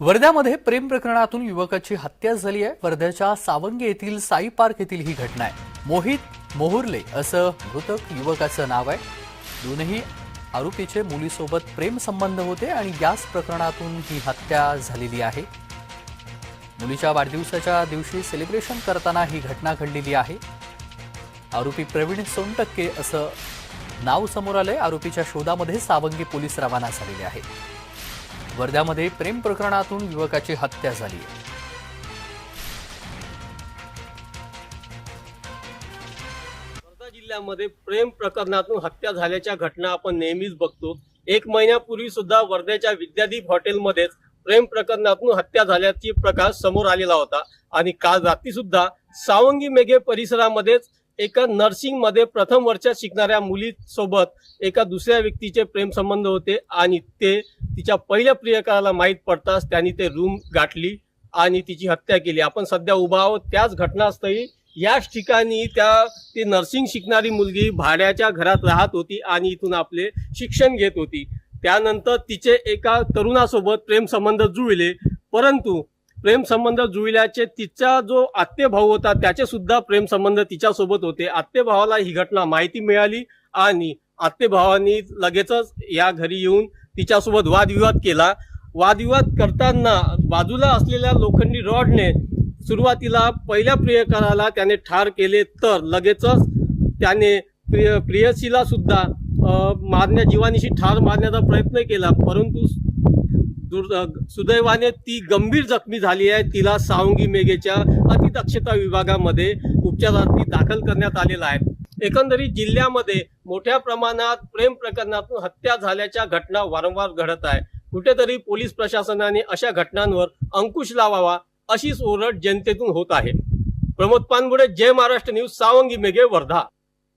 वर्ध्यामध्ये प्रेम प्रकरणातून युवकाची हत्या झाली आहे. वर्ध्याच्या सावंगी येथील साई पार्क येथील ही घटना आहे. मोहित मोहुर्ले असं मृतक युवकाचं नाव आहे. दोनही आरोपीचे मुलीसोबत प्रेम संबंध होते आणि याच प्रकरणातून ही हत्या झालेली आहे. मुलीच्या वाढदिवसाच्या दिवशी सेलिब्रेशन करताना ही घटना घडलेली आहे. आरोपी प्रवीण सोनटक्के असं नाव समोर आलंय. आरोपीच्या शोधामध्ये सावंगी पोलीस रवाना झालेले आहेत. वर्ध्यामध्ये प्रेम प्रकरणातून युवकाची हत्या झाली. आहे वर्धा जिल्ह्यामध्ये प्रेम प्रकरणातून हत्या झाल्याच्या घटना आपण नेहमीच बघतो. एक महिन्यापूर्वी सुद्धा वर्ध्याच्या विद्यादीप हॉटेलमध्येच प्रेम प्रकरणातून हत्या झाल्याची प्रकार समोर आलेला होता. आणि काल रात्री सुद्धा सावंगी मेघे परिसरामध्येच एका नर्सिंगमध्ये प्रथम वर्षात शिकणाऱ्या मुलीसोबत एका दुसऱ्या व्यक्तीचे प्रेम संबंध होते आणि ते तिच्या पहिल्या प्रियकराला माहीत पडताच त्यांनी ते रूम गाठली आणि तिची हत्या केली. आपण सध्या उभा आहोत त्याच घटनास्थळी. याच ठिकाणी त्या ती नर्सिंग शिकणारी मुलगी भाड्याच्या घरात राहत होती आणि इथून आपले शिक्षण घेत होती. त्यानंतर तिचे एका तरुणासोबत प्रेमसंबंध जुळले. परंतु प्रेमसंबंध जुळल्याचे तिचा जो आत्ते भाऊ होता त्याचे सुद्धा प्रेमसंबंध तिच्यासोबत होते. आत्ते भावाला ही घटना माहिती मिळाली आणि आत्ते भावानी लगेचच या घरी येऊन तिच्यासोबत वादविवाद केला. वादविवाद करताना बाजूला असलेल्या लोखंडी रॉडने सुरुवातीला पहिल्या प्रियकराला त्याने ठार केले तर लगेचच त्याने प्रिय प्रियसीला सुद्धा मारण्या जीवानीशी ठार मारण्याचा प्रयत्न केला. परंतु दुर् सुदैवाने ती गंभीर जखमी झाली आहे. तिला सावंगी मेघेच्या अतिदक्षता विभागामध्ये उपचारार्थी दाखल करण्यात आलेला आहे. एकंदरीत जिल्ह्यामध्ये मोठ्या प्रमाणात प्रेम प्रकरणातून हत्या झाल्याच्या घटना वारंवार घडत आहे. कुठेतरी पोलीस प्रशासनाने अशा घटनांवर अंकुश लावावा अशीच ओरड जनतेतून होत आहे. प्रमोद पानबुडे जय महाराष्ट्र न्यूज सावंगी मेघे वर्धा.